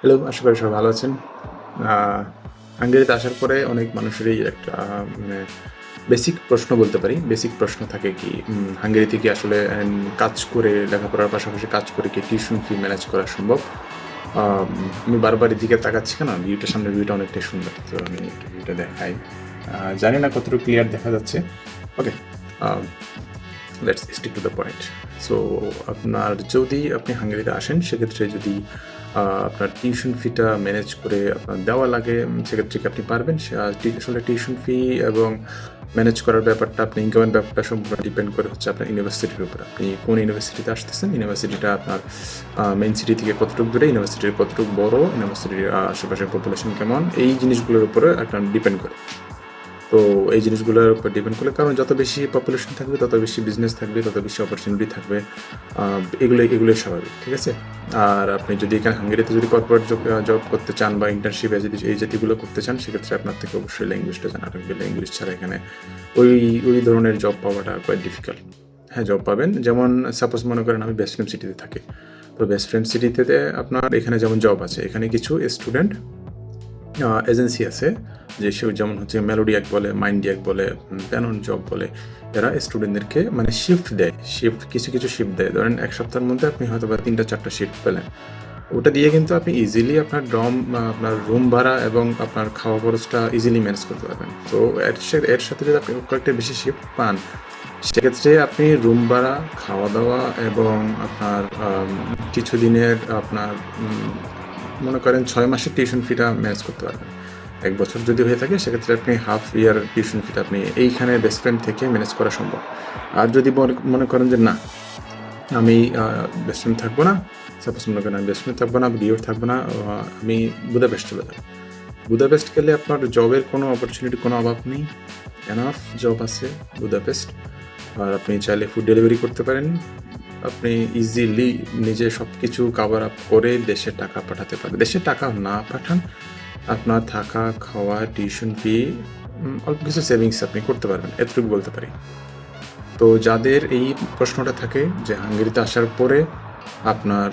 Hello আশা করি সবাই ভালো আছেন। হাঙ্গেরিতে আসার পরে অনেক মানুষেরই একটা মানে বেসিক প্রশ্ন বলতে পারি। বেসিক প্রশ্ন থাকে কি হাঙ্গেরিতে কি আসলে কাজ করে লেখাপড়ার পাশাপাশি কাজ করে কি টিউশন ফি ম্যানেজ করা সম্ভব? আমি বারবার এদিকে তাকাচ্ছি কেন? ভিউটার সামনে ভিউটা অনেকটাই সুন্দর, তো আমি একটু ভিউটা দেখাই। জানি না কতটুকু ক্লিয়ার দেখা যাচ্ছে। Okay let's stick to the point so আপনার যদি আপনি হাঙ্গেরিতে আসেন, সেক্ষেত্রে যদি আপনার টিউশন ফিটা ম্যানেজ করে আপনার দেওয়া লাগে সেক্ষেত্রে কি আপনি পারবেন? আসলে টিউশন ফি এবং ম্যানেজ করার ব্যাপারটা, আপনি ইনকামের ব্যাপারটা সম্পূর্ণ ডিপেন্ড করে হচ্ছে আপনার ইউনিভার্সিটির উপর। আপনি কোন ইউনিভার্সিটিতে আসতেছেন? ইউনিভার্সিটিটা আপনার মেন সিটি থেকে কতটুকু দূরে? ইউনিভার্সিটির কতটুকু বড়? ইউনিভার্সিটির আশেপাশের পপুলেশন কেমন? এই জিনিসগুলোর উপরে আপনার ডিপেন্ড করে। তো এই জিনিসগুলোর উপর ডিপেন্ড করলে, কারণ যত বেশি পপুলেশন থাকবে, তত বেশি বিজনেস থাকবে, তত বেশি অপরচুনিটি থাকবে। এগুলো এগুলোই স্বাভাবিক, ঠিক আছে? আর আপনি যদি এখানে হাঙ্গেরিতে যদি কর্পোরেট জব করতে চান বা ইন্টার্নশিপে যদি এই জাতিগুলো করতে চান, সেক্ষেত্রে আপনার থেকে অবশ্যই ল্যাঙ্গুয়েজটা জানা লাগবে। ল্যাঙ্গুয়েজ ছাড়া এখানে ওই ওই ধরনের জব পাওয়াটা কোয়াইট ডিফিকাল্ট হ্যাঁ জব পাবেন। যেমন সাপোজ মনে করেন আমি বেস্ট ফ্রেম সিটিতে থাকি। তো বেস্ট ফ্রেম সিটিতে আপনার এখানে যেমন জব আছে, এখানে কিছু স্টুডেন্ট এজেন্সি আছে, যে সে যেমন হচ্ছে মেলোডি মেলোডিয়াক বলে মাইন্ড মাইন্ডিয়াক বলে প্যানন জব বলে, এরা স্টুডেন্টদেরকে মানে শিফট দেয় শিফট কিছু কিছু শিফট দেয়। ধরেন এক সপ্তাহের মধ্যে আপনি হয়তো বা তিনটা, চারটা শিফট পেলেন। ওটা দিয়ে কিন্তু আপনি ইজিলি আপনার ডম আপনার রুম ভাড়া এবং আপনার খাওয়া খরচটা ইজিলি ম্যানেজ করতে পারবেন। তো এর সা- এর সাথে যদি আপনি কয়েকটা বেশি শিফট পান, সেক্ষেত্রে আপনি রুম ভাড়া খাওয়া দাওয়া এবং আপনার কিছু দিনের আপনার মনে করেন ছয় মাসের টিউশন ফিটা ম্যানেজ করতে পারবেন। এক বছর যদি হয়ে থাকে, সেক্ষেত্রে আপনি হাফ ইয়ার টিউশন ফিটা আপনি এইখানে বেস্ট ফ্রেন্ড থেকে ম্যানেজ করা সম্ভব। আর যদি মনে- করেন যে না, আমি বেস্ট ফ্রেন্ড থাকব না সাপোজ মনে করেন আমি বেস্ট ফ্রেন্ড থাকব না বিওর থাকব না আমি বুদাপেস্ট চলে যাব। বুদাপেস্ট গেলে আপনার জবের কোনো অপরচুনিটি কোনো অভাব নেই। এনাফ জব আছে বুদাপেস্ট আর আপনি চাইলে ফুড ডেলিভারি করতে পারেন। আপনি ইজিলি নিজে সব কিছু কাভার আপ করে দেশে টাকা পাঠাতে পারেন। দেশে টাকা না পাঠান, আপনার থাকা, খাওয়া টিউশন ফি অল্প কিছু সেভিংস আপনি করতে পারবেন, এতটুকু বলতে পারি। তো যাদের এই প্রশ্নটা থাকে যে হাঙ্গেরিতে আসার পরে আপনার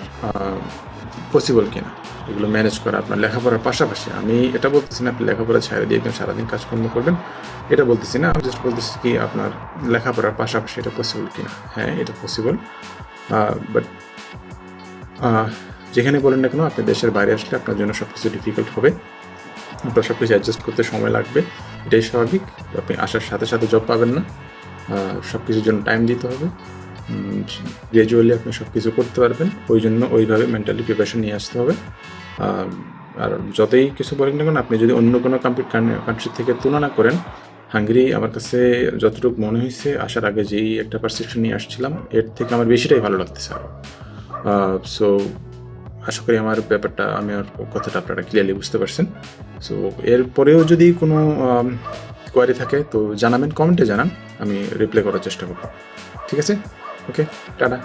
পসিবল কিনা, এগুলো ম্যানেজ করা আপনার লেখাপড়ার পাশাপাশি। আমি এটা বলতেছি না, আপনি লেখাপড়া ছেড়ে দিয়ে একদম সারাদিন কাজকর্ম করবেন। এটা বলতেছি না, আমি জাস্ট বলতেছি কি আপনার লেখাপড়ার পাশাপাশি এটা পসিবল কিনা। হ্যাঁ এটা পসিবল বাট যেখানে বলেন না কেন, আপনি দেশের বাইরে আসলে আপনার জন্য সব কিছু ডিফিকাল্ট হবে। আপনার সব কিছু অ্যাডজাস্ট করতে সময় লাগবে, এটাই স্বাভাবিক। আপনি আসার সাথে সাথে জব পাবেন না সব কিছুর জন্য টাইম দিতে হবে। গ্রাজুয়ালি আপনি সব কিছু করতে পারবেন। ওই জন্য ওইভাবে মেন্টালি প্রিপারেশন নিয়ে আসতে হবে। আর যতই কিছু বলেন না কেন, আপনি যদি অন্য কোনো কান্ট্রি থেকে তুলনা করেন হাঙ্গেরি আমার কাছে যতটুকু মনে হয়েছে, আসার আগে যেই একটা পারসেপশন নিয়ে আসছিলাম, এর থেকে আমার বেশিটাই ভালো লাগতেছে আরও সো আশা করি আমার ব্যাপারটা, আমি আর কথাটা আপনারা ক্লিয়ারলি বুঝতে পারছেন। সো এরপরেও যদি কোনো কোয়ারি থাকে, তো জানাবেন কমেন্টে জানান, আমি রিপ্লাই করার চেষ্টা করব। ঠিক আছে? ওকে টাটা